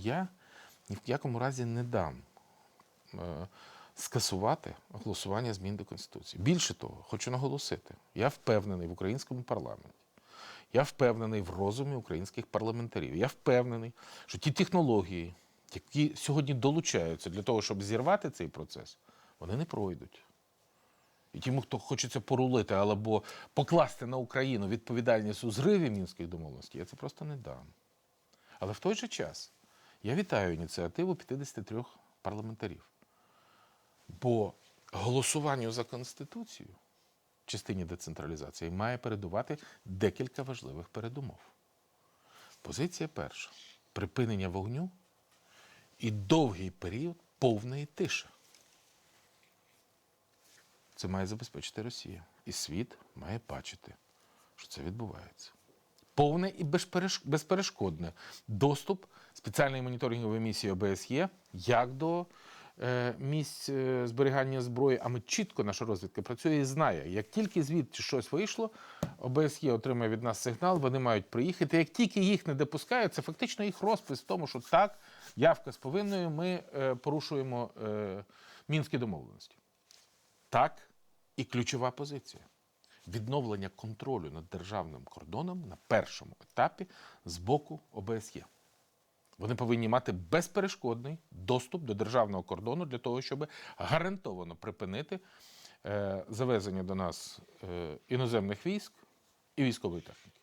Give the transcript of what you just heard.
я ні в якому разі не дам е, скасувати голосування змін до Конституції. Більше того, хочу наголосити, я впевнений в українському парламенті. Я впевнений в розумі українських парламентарів. Я впевнений, що ті технології, які сьогодні долучаються для того, щоб зірвати цей процес, вони не пройдуть. І тим, хто хочеться порулити або покласти на Україну відповідальність у зриві мінських домовленостей, я це просто не дам. Але в той же час я вітаю ініціативу 53 парламентарів. Бо голосуванню за Конституцію в частині децентралізації має передувати декілька важливих передумов. Позиція перша припинення вогню і довгий період повної тиші. Це має забезпечити Росія. І світ має бачити, що це відбувається. Повне і безперешкодне доступ спеціальної моніторингової місії ОБСЄ як до е, місць е, зберігання зброї. А ми чітко наша розвідка працює і знає, як тільки звідти щось вийшло, ОБСЄ отримує від нас сигнал, вони мають приїхати. Як тільки їх не допускають, це фактично їх розпис в тому, що так, явка з повинною, ми е, порушуємо мінські домовленості. Так, і ключова позиція відновлення контролю над державним кордоном на першому етапі з боку ОБСЄ. Вони повинні мати безперешкодний доступ до державного кордону для того, щоб гарантовано припинити е, завезення до нас е, іноземних військ і військової техніки.